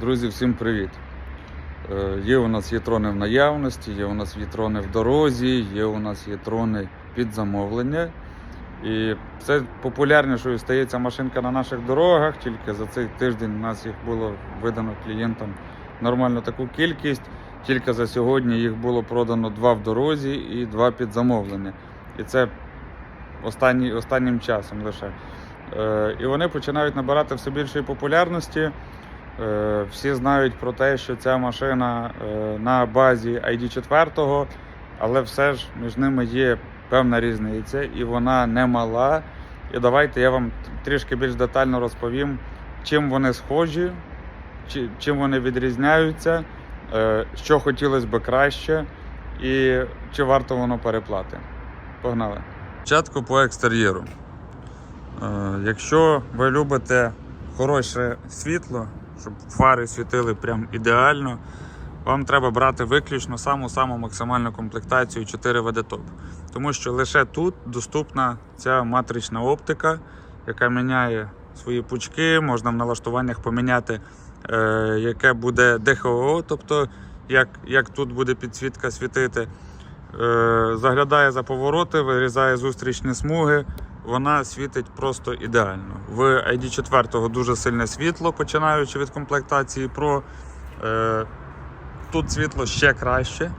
Друзі, всім привіт! Е, Є у нас єтрони в наявності, є у нас єтрони в дорозі, є у нас єтрони під замовлення. І це популярнішою стається машинка на наших дорогах. Тільки за цей тиждень у нас їх було видано клієнтам нормально таку кількість. Тільки за сьогодні їх було продано два в дорозі і два під замовлення. І це останні, останнім часом лише. Е, І вони починають набирати все більшої популярності. Е, Всі знають про те, що ця машина е, на базі ID4, але все ж між ними є певна різниця, і вона не мала. І давайте я вам трішки більш детально розповім, чим вони схожі, чим вони відрізняються, е, що хотілося би краще, і чи варто воно переплати. Погнали. Спочатку по екстер'єру. Якщо ви любите хороше світло, щоб фари світили прям ідеально, вам треба брати виключно саму-саму максимальну комплектацію 4 VD Top. Тому що лише тут доступна ця матрична оптика, яка міняє свої пучки, можна в налаштуваннях поміняти, е, яке буде ДХО, тобто як, як тут буде підсвітка світити. Е, заглядає за повороти, вирізає зустрічні смуги. Вона світить просто ідеально. В ID4 дуже сильне світло, починаючи від комплектації Pro. Е, тут світло ще краще,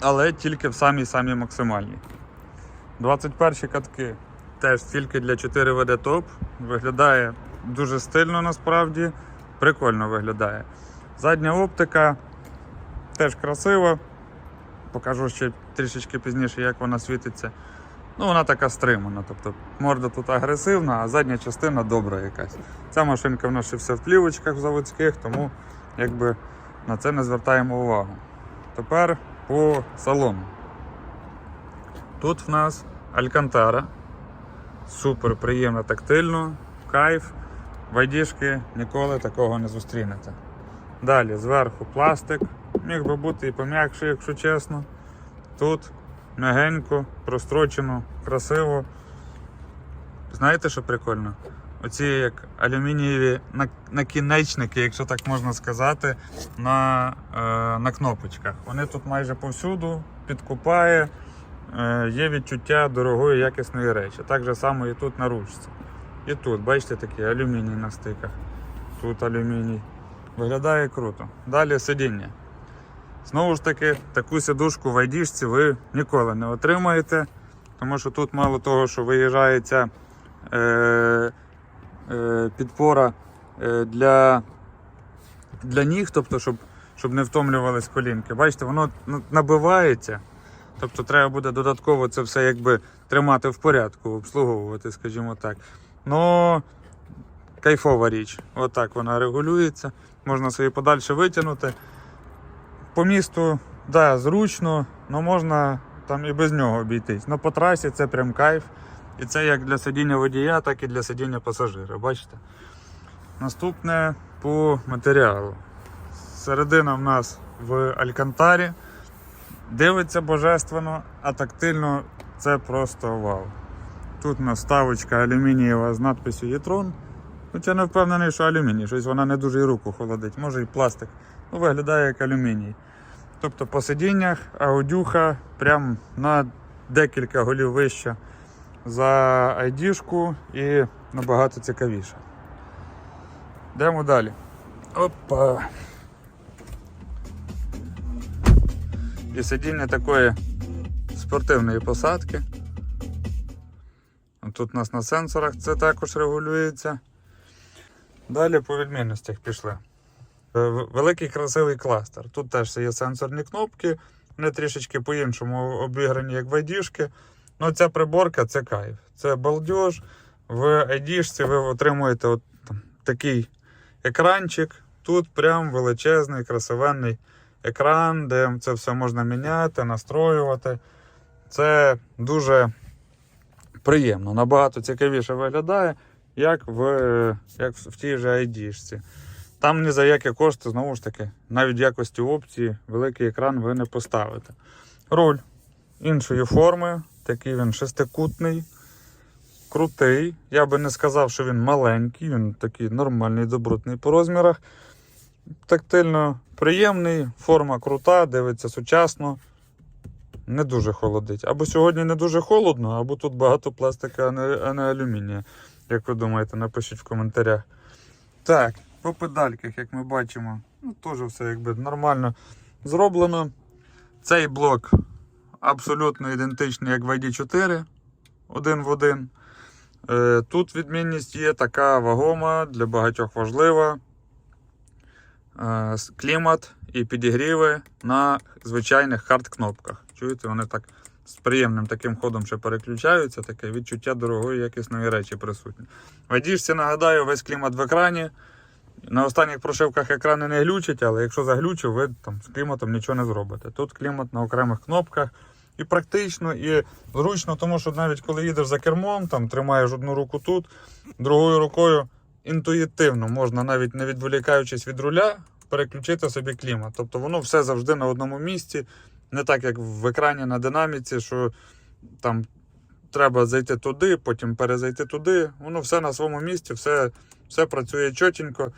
але тільки в самій самій максимальній. 21 катки теж тільки для 4 VD Top. Виглядає дуже стильно насправді, прикольно виглядає. Задня оптика теж красива. Покажу ще трішечки пізніше, як вона світиться. Ну, вона така стримана. Тобто морда тут агресивна, а задня частина добра якась. Ця машинка в нас ще все в плівочках заводських, тому якби на це не звертаємо увагу. Тепер по салону. Тут в нас Алькантара. Супер приємно тактильно, кайф. Вайдішки ніколи такого не зустрінете. Далі зверху пластик. Міг би бути і пом'якше, якщо чесно. Тут м'ягенько, прострочено, красиво. Знаєте, що прикольно? Оці як алюмінієві накінечники, якщо так можна сказати, на, е, на кнопочках. Вони тут майже повсюду, підкупає, е, є відчуття дорогої якісної речі. Так же само і тут на ручці. І тут, бачите, такі алюміній на стиках. Тут алюміній. Виглядає круто. Далі сидіння. Знову ж таки, таку сидушку в айдішці ви ніколи не отримаєте, тому що тут мало того, що виїжджає ця е, е, підпора е, для, для ніг, тобто, щоб, щоб не втомлювались колінки. Бачите, воно набивається. Тобто треба буде додатково це все якби тримати в порядку, обслуговувати, скажімо так. Ну, кайфова річ. Отак вона регулюється. Можна собі подальше витягнути. По місту, да, зручно, але можна там і без нього обійтись. Ну по трасі це прям кайф. І це як для сидіння водія, так і для сидіння пасажира. Бачите? Наступне по матеріалу. Середина в нас в Алькантарі. Дивиться божественно, а тактильно це просто вау. Тут у нас ставочка алюмінієва з надписю Єтрон. Хоча не впевнений, що алюміній, щось вона не дуже і руку холодить, може і пластик. Ну, виглядає як алюміній. Тобто по сидіннях аудюха прям на декілька голів вища за айдішку і набагато цікавіше. Йдемо далі. Опа. І сидіння такої спортивної посадки. Тут у нас на сенсорах це також регулюється. Далі по відмінностях пішли. Е, Великий красивий кластер. Тут теж є сенсорні кнопки, вони трішечки по-іншому обіграні, як в ID-шки. Ну, ця приборка це кайф. Це балдеж. В ID-шці ви отримуєте от, там, такий екранчик. Тут прям величезний, красивенний екран, де це все можна міняти, настроювати. Це дуже приємно, набагато цікавіше виглядає, як в, як в тій же ID-шці. Там ні за які кошти, знову ж таки, навіть в якості опції, великий екран ви не поставите. Руль іншої форми, такий він шестикутний, крутий. Я би не сказав, що він маленький, він такий нормальний, добротний по розмірах. тактильно приємний, форма крута, дивиться сучасно. Не дуже холодить. Або сьогодні не дуже холодно, або тут багато пластика, а не, а не алюмінія. Як ви думаєте, напишіть в коментарях. Так, по педальках, як ми бачимо, ну теж все якби нормально зроблено. Цей блок абсолютно ідентичний, як в ID4, один в один. Е, Тут відмінність є така вагома, для багатьох важлива. Е, Клімат і підігріви на звичайних хард-кнопках. Чуєте, вони так з приємним таким ходом ще переключаються, таке відчуття дорогої якісної речі присутні. В ID нагадаю, весь клімат в екрані. На останніх прошивках екрани не глючать, але якщо заглючив, ви там з кліматом нічого не зробите. Тут клімат на окремих кнопках. І практично, і зручно, тому що навіть коли їдеш за кермом, там тримаєш одну руку тут, другою рукою інтуїтивно можна, навіть не відволікаючись від руля, переключити собі клімат. Тобто воно все завжди на одному місці, не так як в екрані на динаміці, що там треба зайти туди, потім перезайти туди. Воно все на своєму місці, все, все працює чотенько,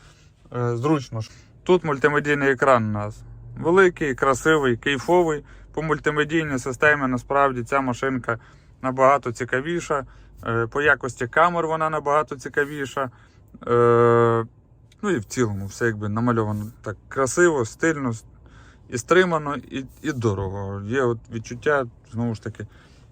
е, зручно. Тут мультимедійний екран у нас великий, красивий, кайфовий. По мультимедійній системі насправді ця машинка набагато цікавіша. Е, По якості камер вона набагато цікавіша. Е, Ну і в цілому все якби намальовано так красиво, стильно і стримано, і, і дорого. Є от відчуття, знову ж таки,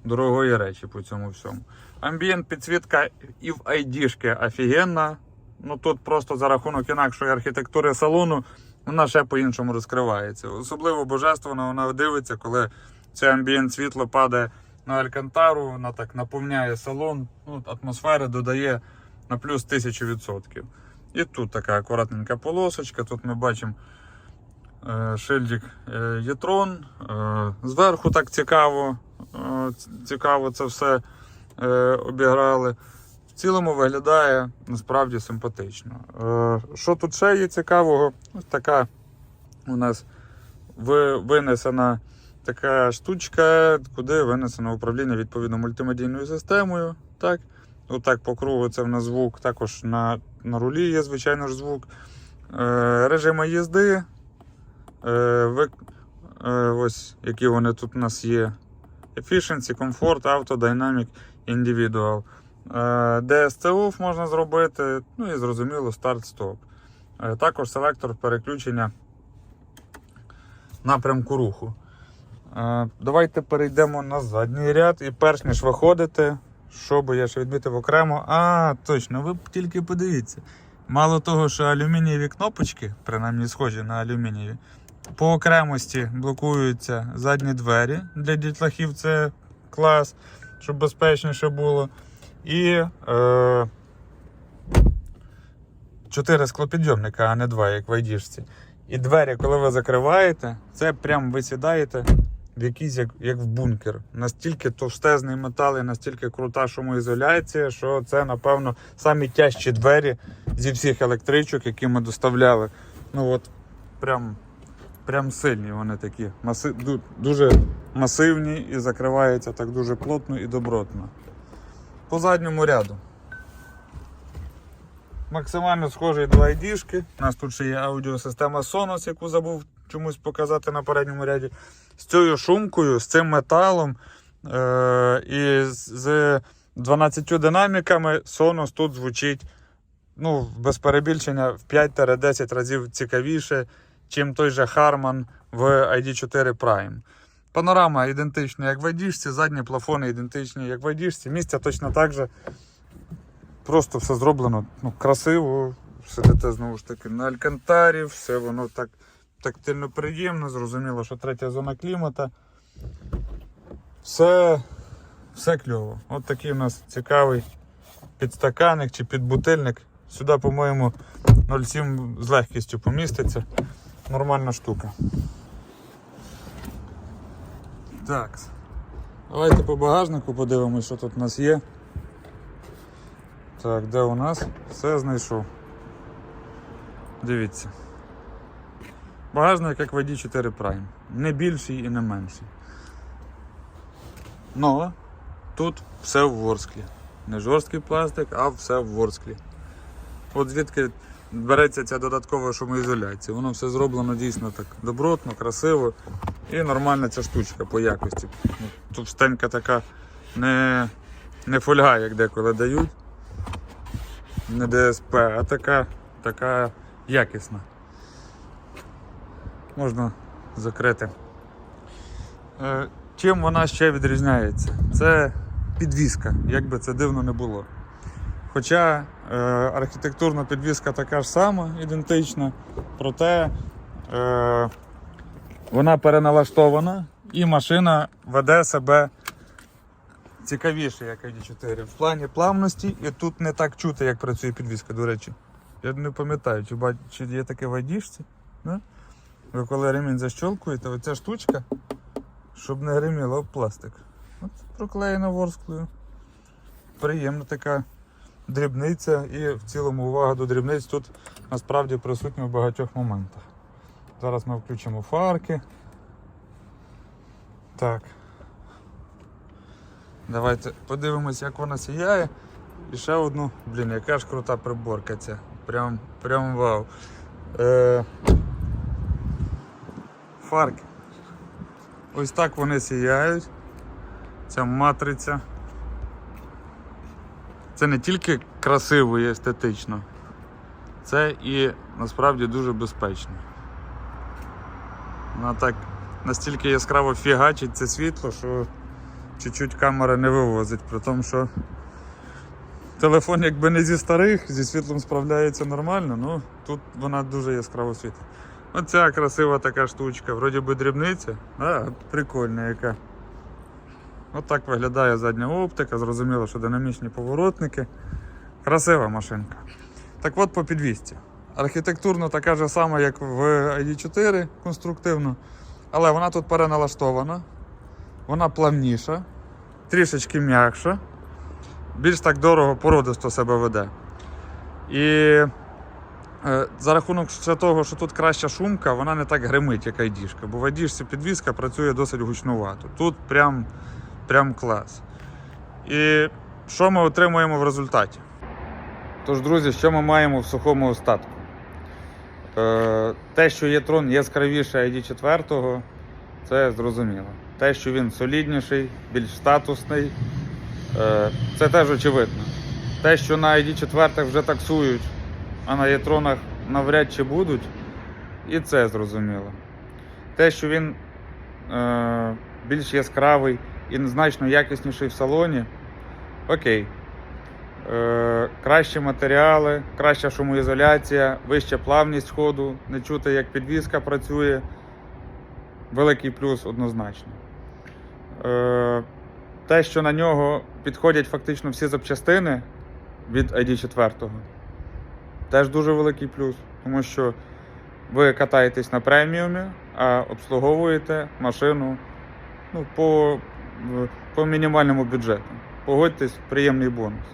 дорогої речі по цьому всьому. Амбієнт підсвітка і в ID-шки офігенна. Ну тут просто за рахунок інакшої архітектури салону вона ще по-іншому розкривається. Особливо божественно вона дивиться, коли це амбієнт світло падає на алькантару, вона так наповняє салон, ну, атмосфери додає на плюс 1000%. І тут така акуратненька полосочка. Тут ми бачимо е, шильдик е, Єтрон. Е, зверху так цікаво, цікаво це все е, обіграли. В цілому виглядає насправді симпатично. Е, що тут ще є цікавого? Ось така у нас винесена така штучка, куди винесено управління відповідно мультимедійною системою. Так? Отак по кругу це в нас звук. Також на, на рулі є, звичайно ж, звук. Е, режими їзди. Е, ви, е, ось які вони тут у нас є. Efficiency, Comfort, Auto, Dynamic, Individual. DSC можна зробити, ну і зрозуміло, старт-стоп. Е, також селектор переключення напрямку руху. Е, Давайте перейдемо на задній ряд. І перш ніж виходити, що би я ще відмітив окремо. А, точно, ви тільки подивіться. Мало того, що алюмінієві кнопочки, принаймні схожі на алюмінієві, по окремості блокуються задні двері. Для дітлахів це клас, щоб безпечніше було. І е, 4 склопідйомника, а не 2, як в айдішці. І двері, коли ви закриваєте, це прям ви сідаєте в якийсь як, як в бункер. Настільки товстезний метал і настільки крута шумоізоляція, що це, напевно, самі тяжчі двері зі всіх електричок, які ми доставляли. Ну от прям, прям сильні вони такі. Маси, дуже масивні і закриваються так дуже плотно і добротно. По задньому ряду. Максимально схожий до ID-шки. У нас тут ще є аудіосистема Sonos, яку забув чомусь показати на передньому ряді. З цією шумкою, з цим металом е- і з 12 динаміками Sonos тут звучить ну, без перебільшення в 5-10 разів цікавіше, чим той же Harman в ID4 Prime. Панорама ідентична, як в ID, задні плафони ідентичні, як в ID, Місця точно так же. Просто все зроблено ну, красиво. Сидите знову ж таки на алькантарі, все воно так тактильно приємно, зрозуміло, що третя зона клімата. Все, все кльово. От такий у нас цікавий підстаканник чи підбутильник. Сюди, по-моєму, 0,7 з легкістю поміститься. Нормальна штука. Так. Давайте по багажнику подивимось, що тут у нас є. Так, де у нас? Все знайшов. Дивіться. Багажник як в ID 4 Prime. Не більший і не менший. Ну, тут все в ворсклі. Не жорсткий пластик, а все в ворсклі. От звідки береться ця додаткова шумоізоляція. Воно все зроблено дійсно так добротно, красиво і нормальна ця штучка по якості. Ну, Товстенька така не, не фольга, як деколи дають, не ДСП, а така, така якісна. Можна закрити. Е, Чим вона ще відрізняється? Це підвіска, як би це дивно не було. Хоча архітектурна підвіска така ж сама, ідентична, проте е, вона переналаштована і машина веде себе цікавіше, як ID4. В плані плавності і тут не так чути, як працює підвіска, до речі. Я не пам'ятаю, чи, чи є таке в айдішці. Да? Ви коли ремінь защолкуєте, оця штучка, щоб не гриміло пластик. От проклеєна ворсклою. Приємна така дрібниця і в цілому увага до дрібниць тут насправді присутня в багатьох моментах. Зараз ми включимо фарки. Так. Давайте подивимось, як вона сіяє. І ще одну, блін, яка ж крута приборка ця. Прям, прям вау. Е... Фарки. Ось так вони сіяють. Ця матриця. Це не тільки красиво і естетично, це і насправді дуже безпечно. Вона так настільки яскраво фігачить це світло, що чуть-чуть камера не вивозить, при тому, що телефон якби не зі старих, зі світлом справляється нормально, ну тут вона дуже яскраво світить. Оця красива така штучка, вроді би дрібниця, а прикольна яка. От так виглядає задня оптика, зрозуміло, що динамічні поворотники. Красива машинка. Так от по підвісці. Архітектурно така ж сама, як в ID4 конструктивно, але вона тут переналаштована, вона плавніша, трішечки м'якша, більш так дорого породисто себе веде. І е, за рахунок ще того, що тут краща шумка, вона не так гримить, як айдішка. Бо в айдішці підвіска працює досить гучнувато. Тут прям, прям клас. І що ми отримуємо в результаті? Тож, друзі, що ми маємо в сухому остатку? Е, те, що є трон яскравіше ID4, це зрозуміло. Те, що він солідніший, більш статусний, е, це теж очевидно. Те, що на ID4 вже таксують, а на єтронах навряд чи будуть, і це зрозуміло. Те, що він е, більш яскравий і значно якісніший в салоні, окей. Е, кращі матеріали, краща шумоізоляція, вища плавність ходу, не чути, як підвізка працює. Великий плюс однозначно. Е, те, що на нього підходять фактично всі запчастини від ID4, теж дуже великий плюс, тому що ви катаєтесь на преміумі, а обслуговуєте машину ну, по, по мінімальному бюджету. Погодьтесь, приємний бонус.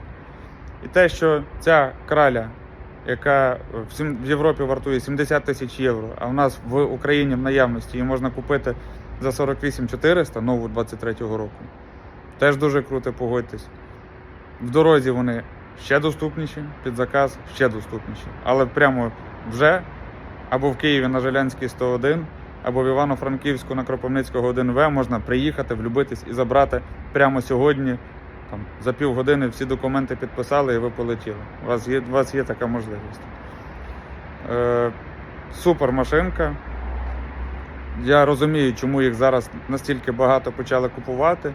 І те, що ця краля, яка в Європі вартує 70 тисяч євро, а в нас в Україні в наявності її можна купити за 48 400 нову 23-го року. Теж дуже круто, погодьтесь. В дорозі вони ще доступніші, під заказ ще доступніші. Але прямо вже або в Києві на Желянській 101, або в Івано-Франківську на Кропивницького 1В можна приїхати, влюбитись і забрати прямо сьогодні. Там, за півгодини всі документи підписали і ви полетіли. У вас є, у вас є така можливість. Е, супер машинка. Я розумію, чому їх зараз настільки багато почали купувати.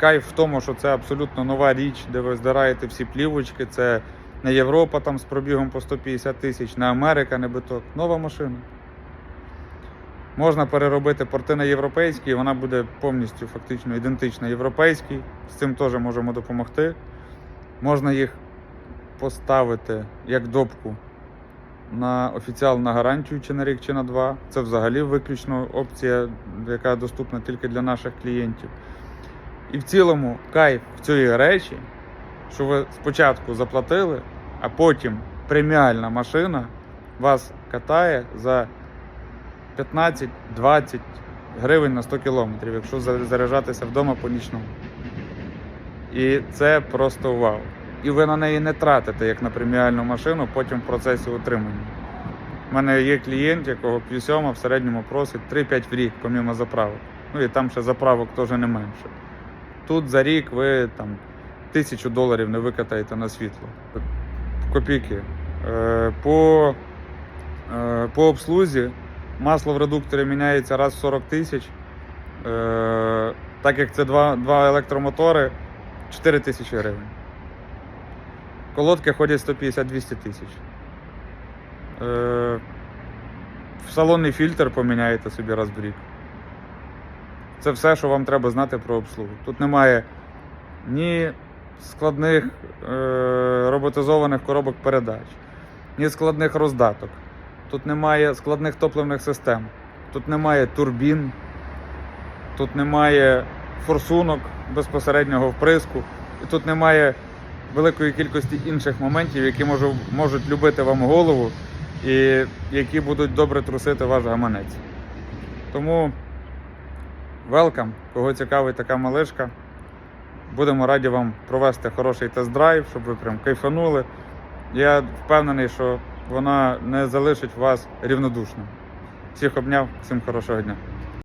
Кайф в тому, що це абсолютно нова річ, де ви здираєте всі плівочки. Це не Європа там з пробігом по 150 тисяч, не Америка, не биток. Нова машина. Можна переробити порти на європейські, вона буде повністю фактично ідентична європейській. З цим теж можемо допомогти. Можна їх поставити як допку на офіціал на гарантію чи на рік, чи на два. Це взагалі виключно опція, яка доступна тільки для наших клієнтів. І в цілому кайф в цієї речі, що ви спочатку заплатили, а потім преміальна машина вас катає за 15-20 гривень на 100 кілометрів, якщо заряджатися вдома по нічному. І це просто вау. і ви на неї не тратите, як на преміальну машину, потім в процесі утримання. У мене є клієнт, якого Q7 в середньому просить 3-5 в рік, помімо заправок. Ну і там ще заправок теж не менше. Тут за рік ви там тисячу доларів не викатаєте на світло. Копійки. Е, По, е, по обслузі масло в редукторі міняється раз в 40 тисяч. Е, Так як це два, два електромотори, 4 тисячі гривень. Колодки ходять 150-200 тисяч. Е, салонний фільтр поміняєте собі раз в рік. Це все, що вам треба знати про обслугу. Тут немає ні складних е, роботизованих коробок передач, ні складних роздаток. Тут немає складних топливних систем, тут немає турбін, тут немає форсунок безпосереднього вприску, і тут немає великої кількості інших моментів, які можу, можуть любити вам голову і які будуть добре трусити ваш гаманець. Тому welcome, кого цікавить така малишка. Будемо раді вам провести хороший тест-драйв, щоб ви прям кайфанули. Я впевнений, що вона не залишить вас рівнодушним. Всіх обняв, всім хорошого дня.